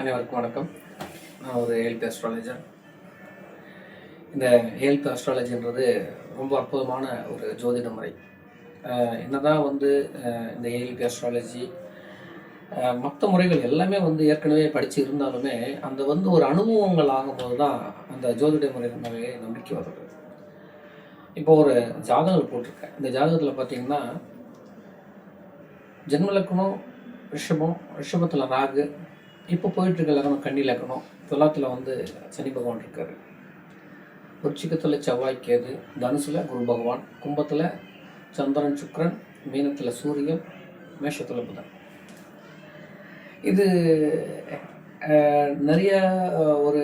அனைவருக்கும் வணக்கம். நான் ஒரு ஹெல்த் அஸ்ட்ராலஜர் இந்த ஹெல்த் அஸ்ட்ராலஜின்றது ரொம்ப அற்புதமான ஒரு ஜோதிட முறை. என்னதான் வந்து இந்த ஹெல்த் அஸ்ட்ராலஜி மற்ற முறைகள் எல்லாமே வந்து ஏற்கனவே படித்து இருந்தாலுமே அந்த வந்து ஒரு அனுபவங்கள் ஆகும்போது தான் அந்த ஜோதிட முறை மேலே நம்பிக்கை வருது இப்போ ஒரு ஜாதகம் போட்டிருக்கேன். இந்த ஜாதகத்தில் பார்த்தீங்கன்னா ஜென்மலக்கணம் ரிஷபம் ரிஷபத்தில் ராகு இப்போ போயிட்டுருக்க லக்னம் கன்னி லக்னம் துலாத்தில் வந்து சனி பகவான் இருக்கார். உச்சிக்கத்தில் செவ்வாய் கேது தனுசுல குரு பகவான் கும்பத்தில் சந்திரன் சுக்ரன் மீனத்தில் சூரியன் மேஷத்தில் புதன். இது நிறையா நிறைய ஒரு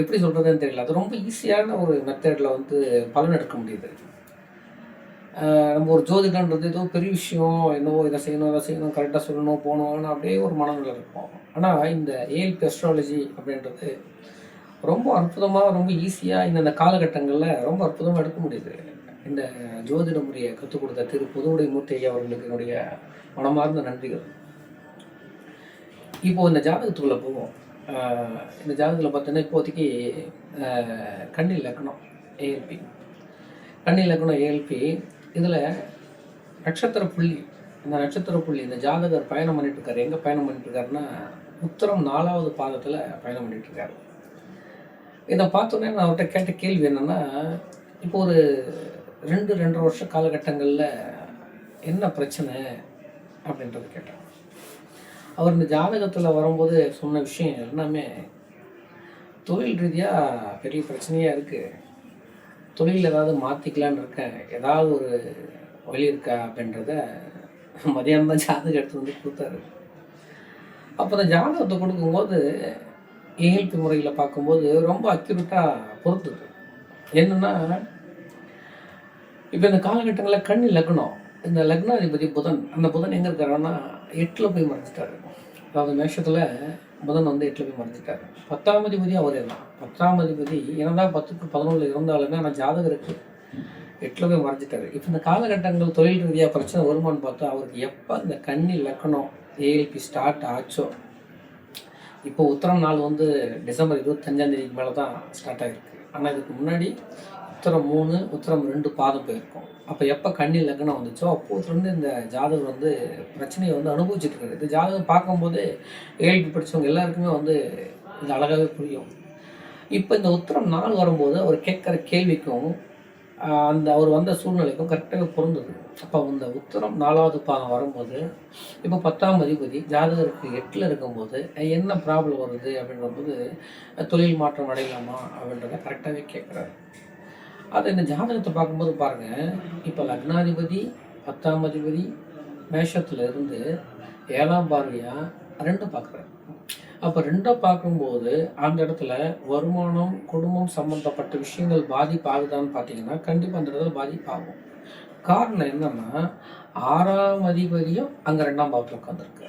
எப்படி சொல்கிறதுன்னு தெரியல. அது ரொம்ப ஈஸியான ஒரு மெத்தடில் வந்து பலன் எடுக்க முடியுது. நம்ம ஒரு ஜோதிடன்றது ஏதோ பெரிய விஷயம் என்னவோ இதை செய்யணும் இதை செய்யணும் கரெக்டாக சொல்லணும் போகணும்னு அப்படியே ஒரு மனநிலை இருக்கும். ஆனால் இந்த ஏஎல்பி அஸ்ட்ராலஜி அப்படின்றது ரொம்ப அற்புதமாக ரொம்ப ஈஸியாக இந்தந்த காலகட்டங்களில் ரொம்ப அற்புதமாக எடுக்க முடியுது. இந்த ஜோதிட முறையை கற்றுக் கொடுத்த திரு புதுவுடை மூர்த்தி ஐயா அவர்களுக்கு என்னுடைய மனமார்ந்த நன்றிகள். இப்போது இந்த ஜாதகத்துக்குள்ளே போவோம். இந்த ஜாதகத்தில் பார்த்தீங்கன்னா இப்போதைக்கு கண்ணில் கன்னி லக்னம் ஏஎல்பி கண்ணில் லக்னம் ஏஎல்பி இதில் நட்சத்திர புள்ளி இந்த நட்சத்திர புள்ளி இந்த ஜாதகர் பயணம் பண்ணிட்டு இருக்காரு எங்கே பயணம் பண்ணிட்டு இருக்காருன்னா உத்தரம் நாலாவது பாதத்தில் பயணம் பண்ணிட்டு இருக்காரு இதை பார்த்தோன்னே நான் அவர்கிட்ட கேட்ட கேள்வி என்னென்னா இப்போ ஒரு ரெண்டு ரெண்டரை வருஷ காலகட்டங்களில் என்ன பிரச்சனை அப்படின்றத கேட்டேன் அவர் இந்த ஜாதகத்தில் வரும்போது சொன்ன விஷயம் எல்லாமே தொழில் ரீதியாக பெரிய பிரச்சனையாக இருக்குது தொழில் ஏதாவது மாற்றிக்கலான்னு இருக்க ஏதாவது ஒரு வழி இருக்கா அப்படின்றத மதியானம் தான் ஜாதகம் எடுத்து வந்து கொடுத்தாரு. அப்போ அந்த ஜாதகத்தை கொடுக்கும்போது ஏஎல்பி முறையில் பார்க்கும்போது ரொம்ப அக்யூரேட்டாக பொறுத்துது என்னென்னா இப்போ இந்த காலகட்டங்களில் கண்ணி லக்னம் இந்த லக்னாதிபதி புதன் அந்த புதன் எங்கே இருக்காருன்னா எட்டில் போய் மறைஞ்சிட்டாரு. அதாவது மேஷத்தில் புதன் வந்து எட்டில் போய் மறைஞ்சிட்டாரு. பத்தாம் அதிபதி அவரே தான் பத்தாம் அதிபதி என்னதான் பத்துக்கு பதினொன்றில் இருந்தாலுமே ஆனால் ஜாதகருக்கு எட்டில் போய் மறைஞ்சிட்டாரு. இப்போ இந்த காலகட்டங்கள் தொழில் ரீதியாக பிரச்சனை வருமானு பார்த்தா அவருக்கு எப்போ இந்த கன்னி லக்கணம் ஏஎல்பி ஸ்டார்ட் ஆச்சோ? இப்போ உத்தரம் நாள் வந்து டிசம்பர் இருபத்தஞ்சாம் தேதிக்கு மேலே தான் ஸ்டார்ட் ஆகிருக்கு ஆனால் இதுக்கு முன்னாடி உத்தரம் மூணு உத்தரம் ரெண்டு பாதம் போயிருக்கும். அப்போ எப்போ கண்ணி லக்னம் வந்துச்சோ அப்போதுலேருந்து இந்த ஜாதகம் வந்து பிரச்சனையை வந்து அனுபவிச்சுட்டு இருக்காரு. இந்த ஜாதகம் பார்க்கும்போது ஏழ்பி படித்தவங்க எல்லாருக்குமே வந்து இது அழகாகவே புரியும். இப்போ இந்த உத்தரம் நாள் வரும்போது அவர் கேட்குற கேள்விக்கும் அந்த அவர் வந்த சூழ்நிலைக்கும் கரெக்டாக பொருந்தது. அப்போ இந்த உத்தரம் நாலாவது பாதம் வரும்போது இப்போ பத்தாம் அதிபதி ஜாதகருக்கு எட்டில் இருக்கும்போது என்ன ப்ராப்ளம் வருது? அப்படின்ற போது தொழில் மாற்றம் அடையலாமா? அப்படின்றத கரெக்டாகவே கேட்குறாரு. அது இந்த ஜாதகத்தை பார்க்கும்போது பாருங்கள் இப்போ லக்னாதிபதி பத்தாம் அதிபதி மேஷத்துல இருந்து ஏழாம் பார்வையாக ரெண்டு பார்க்குறாரு. அப்போ ரெண்டை பார்க்கும்போது அந்த இடத்துல வருமானம் குடும்பம் சம்மந்தப்பட்ட விஷயங்கள் பாதிப்பாகுதான்னு பார்த்தீங்கன்னா கண்டிப்பாக அந்த இடத்துல பாதிப்பாகும். காரணம் என்னன்னா ஆறாம் அதிபதியும் அங்கே ரெண்டாம் பாவத்தில் உட்காந்துருக்கு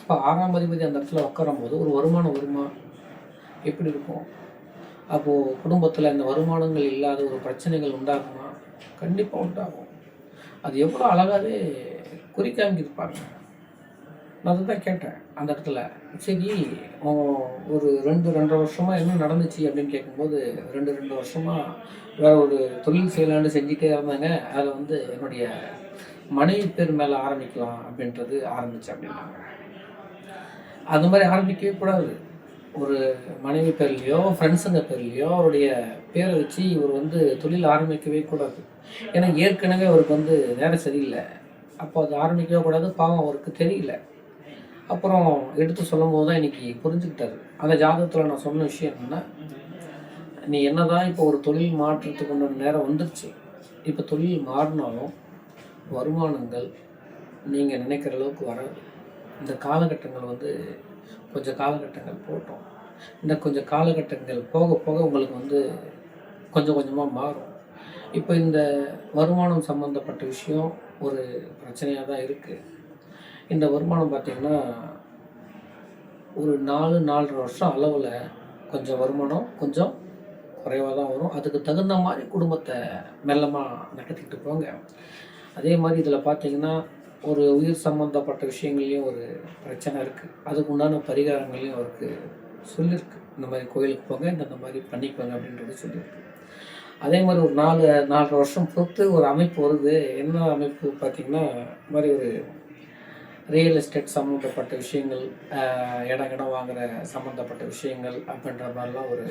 இப்போ ஆறாம் அதிபதி அந்த இடத்துல உட்காரும் போது ஒரு வருமானம் வருமா? எப்படி இருக்கும்? அப்போது குடும்பத்தில் இந்த வருமானங்கள் இல்லாத ஒரு பிரச்சனைகள் உண்டாகுமா? கண்டிப்பாக உண்டாகும். அது எவ்வளோ அழகாகவே குறிக்காமிக்கிருப்பாங்க நான் அதை தான் கேட்டேன். அந்த இடத்துல சரி ஒரு ரெண்டு ரெண்டரை வருஷமாக என்ன நடந்துச்சு அப்படின்னு கேட்கும்போது ரெண்டு ரெண்டு வருஷமாக வேறு ஒரு தொழில் செய்யலான்னு செஞ்சுட்டே இருந்தாங்க. அதை வந்து என்னுடைய மனைவி பேர் மேலே ஆரம்பிக்கலாம் அப்படின்றது ஆரம்பிச்சு அப்படின்னாங்க. அது மாதிரி ஆரம்பிக்கவே கூடாது. ஒரு மனைவி பேர்லையோ ஃப்ரெண்ட்ஸுங்க பேர்லையோ அவருடைய பேரை வச்சு இவர் வந்து தொழில் ஆரம்பிக்கவே கூடாது. ஏன்னா ஏற்கனவே அவருக்கு வந்து நேரம் சரியில்லை. அப்போ அது ஆரம்பிக்கவே கூடாது. பாவம் அவருக்கு தெரியல. அப்புறம் எடுத்து சொல்லும் போது தான் இன்றைக்கி புரிஞ்சுக்கிட்டாரு. அந்த ஜாதகத்தில் நான் சொன்ன விஷயம் என்னென்னா நீ என்ன தான் இப்போ ஒரு தொழில் மாற்றத்துக்கு உண்டான நேரம் வந்துருச்சு. இப்போ தொழில் மாறினாலும் வருமானங்கள் நீங்கள் நினைக்கிற அளவுக்கு வராது. இந்த காலகட்டங்கள் வந்து கொஞ்சம் காலகட்டங்கள் போட்டோம். இன்னும் கொஞ்சம் காலகட்டங்கள் போக போக உங்களுக்கு வந்து கொஞ்சம் கொஞ்சமாக மாறும். இப்போ இந்த வருமானம் சம்மந்தப்பட்ட விஷயம் ஒரு பிரச்சனையாக தான் இருக்குது இந்த வருமானம் பார்த்திங்கன்னா ஒரு நாலு நாலரை வருஷம் அளவில் கொஞ்சம் வருமானம் கொஞ்சம் குறைவாக தான் வரும். அதுக்கு தகுந்த மாதிரி குடும்பத்தை மெல்லமாக நடத்திக்கிட்டு போங்க. அதே மாதிரி இதில் பார்த்தீங்கன்னா ஒரு உயிர் சம்மந்தப்பட்ட விஷயங்கள்லையும் ஒரு பிரச்சனை இருக்குது அதுக்கு உண்டான பரிகாரங்களையும் அவருக்கு சொல்லியிருக்கு இந்த மாதிரி கோயிலுக்கு போங்க இந்த மாதிரி பண்ணிக்கோங்க அப்படின்றது சொல்லியிருக்கு அதே மாதிரி ஒரு நாலு நாலரை வருஷம் பொறுத்து ஒரு அமைப்பு வருது. என்ன அமைப்பு பார்த்திங்கன்னா இந்த மாதிரி ஒரு ரியல் எஸ்டேட் சம்மந்தப்பட்ட விஷயங்கள் இடம் இடம் வாங்குகிற சம்மந்தப்பட்ட விஷயங்கள் அப்படின்ற மாதிரிலாம் ஒரு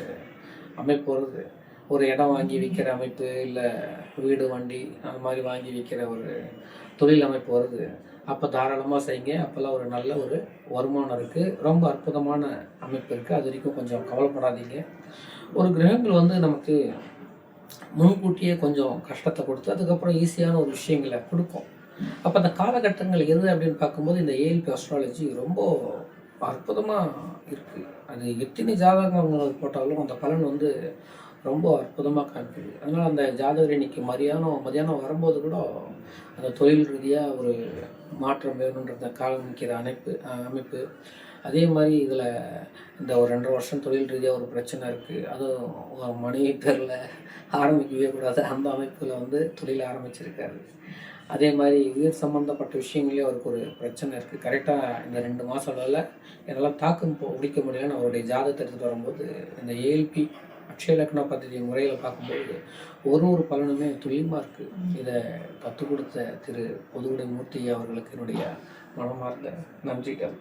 அமைப்பு வருது. ஒரு இடம் வாங்கி விற்கிற அமைப்பு இல்லை வீடு வண்டி அந்த மாதிரி வாங்கி விற்கிற ஒரு தொழில் அமைப்பு வருது. அப்போ தாராளமாக செய்யுங்க. அப்போல்லாம் ஒரு நல்ல ஒரு வருமானம் இருக்குது ரொம்ப அற்புதமான அமைப்பு இருக்குது அது வரைக்கும் கொஞ்சம் கவலைப்படாதீங்க. ஒரு கிரகங்கள் வந்து நமக்கு முன்கூட்டியே கொஞ்சம் கஷ்டத்தை கொடுத்து அதுக்கப்புறம் ஈஸியான ஒரு விஷயங்களை கொடுக்கும். அப்போ அந்த காலகட்டங்கள் எது அப்படின்னு பார்க்கும்போது இந்த ஏஎல்பி அஸ்ட்ராலஜி ரொம்ப அற்புதமாக இருக்குது அது எத்தனை ஜாதகங்கள் போட்டாலும் அந்த பலன் வந்து ரொம்ப அற்புதமாக காமிக்குது அதனால் அந்த ஜாதகர் இன்னைக்கு மதியானம் மதியானம் வரும்போது கூட அந்த தொழில் ரீதியாக ஒரு மாற்றம் வேணுன்றத காமிக்கிற அமைப்பு அமைப்பு. அதே மாதிரி இதில் இந்த ஒரு ரெண்டரை வருஷம் தொழில் ரீதியாக ஒரு பிரச்சனை இருக்குது அதுவும் ஒரு மனைவி பேரில் ஆரம்பிக்கவே கூடாது. அந்த அமைப்பில் வந்து தொழில் ஆரம்பிச்சிருக்காரு. அதே மாதிரி உயிர் சம்மந்தப்பட்ட விஷயங்களே அவருக்கு ஒரு பிரச்சனை இருக்குது கரெக்டாக இந்த ரெண்டு மாதம்ல என்னால் தாக்கம் பிடிக்க முடியலன்னு அவருடைய ஜாதகத்தை எடுத்துகிட்டு வரும்போது இந்த ஏஎல்பி அக்ஷய லக்ன பத்திரிகை முறையில் பார்க்கும்போது ஒரு ஒரு பலனுமே துல்லியமாக இருக்குது இதை கற்றுக் கொடுத்த திரு பொதுவுடை மூர்த்தி அவர்களுக்கு என்னுடைய மனமார்ந்த நன்றிகள்.